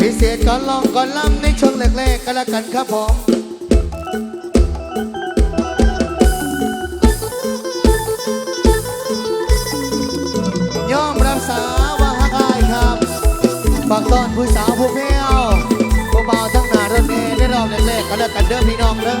พิเศษก่อนลองก่อนล้ำในช่วงแรกๆก็แล้วกันครับผมยอมรับสาวาหักายครับฝากต้อนผู้สาวผู้เพียวผู้เบาทั้งหน้ารถเมล์ได้รอบแรกๆก็แล้วกันเด้อพี่น้องเด้อ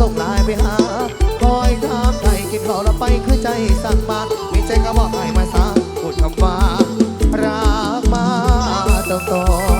ส่งลายไปหาคอยถามใครกินเราละไปคือใจสั่งมามีใจก็บอกให้มาสาพูดคำว่ารักมาต้งต่อ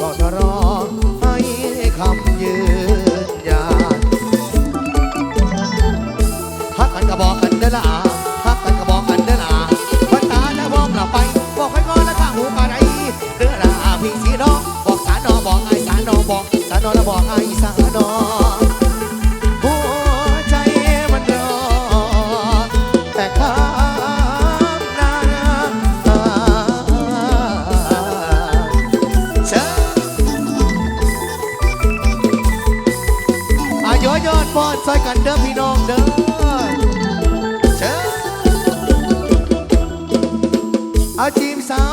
ก็จะรอ ยอดพอดซอยกันเด้อพี่น้องเด้อเชิญเอาจีมสาว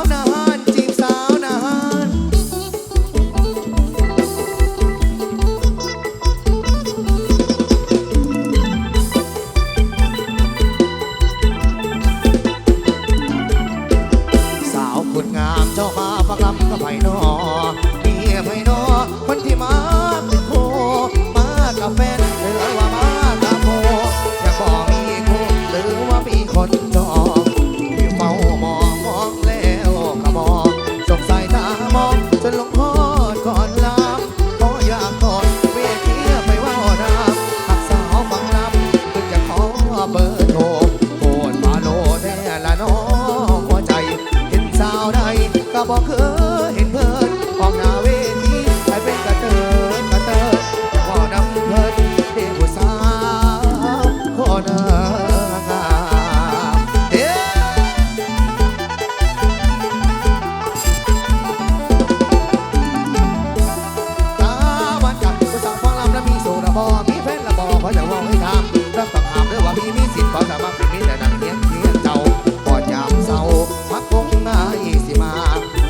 ไมีสิทธิ์เขาสามารถเป็มิตแต่ดังเนี้ยเนี้ยเจ้าพ่อจามเศร้าพักคงง่ายสิมา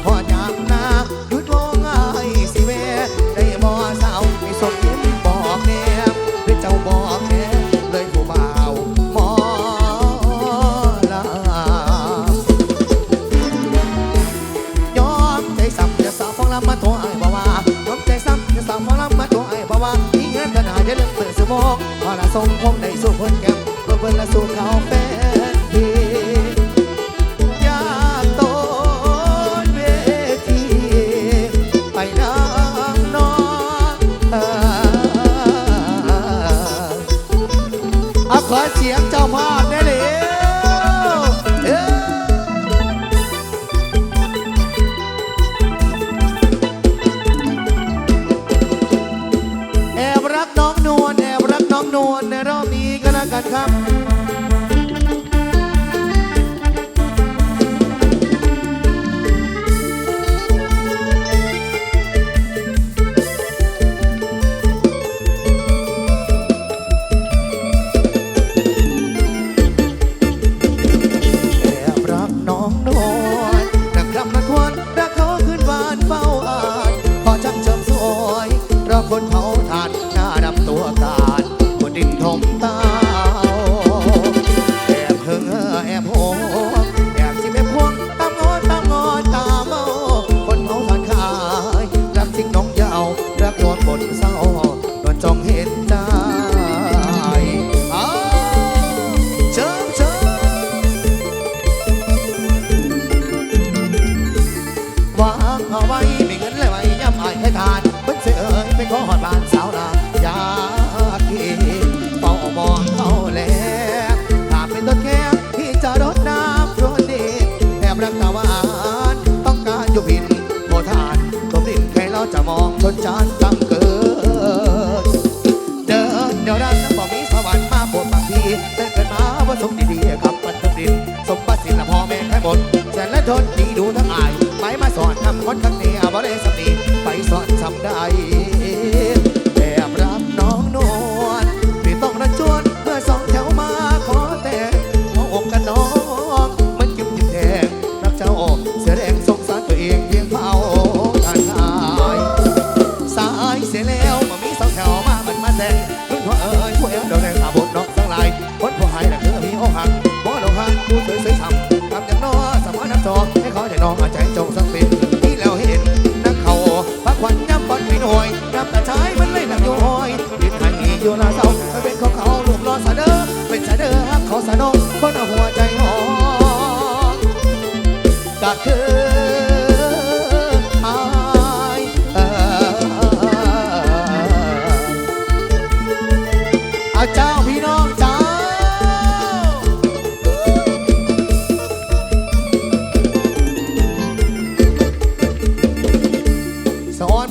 พ่อจามนาหยุดโลง่ายสิแม่ได้มอเศร้าม่สมยิ้มบอกแน่หรือเจ้าบอแนมเลยผู้บาวมอลายอมใจสับจะสาวฟองลำมาโทรไอ้บาวายอมใจสับจะสาวฟองลำมาโทรไอ้บาวามีเงินกันหาจะเรื่อเปิดสมอพอละทรงคงได้สู้เพนแก 为了送咖啡。 นจานตั้งเกิด เดินเดี๋ยวรักนั้นบอกมีสวรรค์มาโปรดบางทีเต้นเกิดมาว่าสมดีๆกับมันทุกดิน สมบัติสินละพ่อแม่แค่หมดแสนและทนดีดูทั้งอาย ไปมาสอนทำคนข้างนี้บ่ได้สำนี อมีโอหักบ่ดอกหักผู้สวยสวยทำทำอย่างน้อสมานน้ำจอให้เขาได้น้องอาใจจงสังเป็นที่แล้วเห็นนักเขาพักควันย้ำบอลไม่หน่อยย้ำแต่ชายมันเลยหนักอยู่ห้อยดินหันอีอยู่ลาเศร้ามันเป็นของเขาลูกรอสะเด้อเป็นสะเด้อฮักเขาสะนองคนเอาหัว